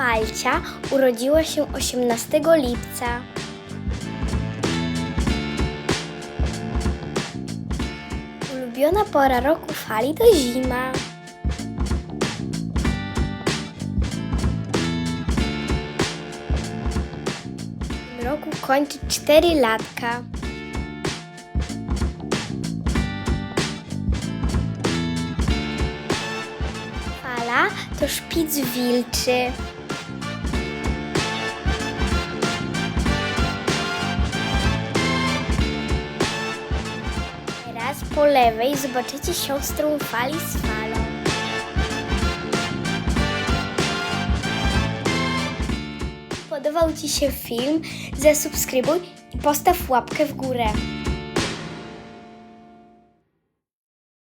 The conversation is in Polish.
Falcia urodziła się 18 lipca. Ulubiona pora roku fali to zima. Roku kończy 4 latka. To szpic wilczy. Po lewej zobaczycie siostrą fali z falą. Podobał Ci się film? Zasubskrybuj i postaw łapkę w górę.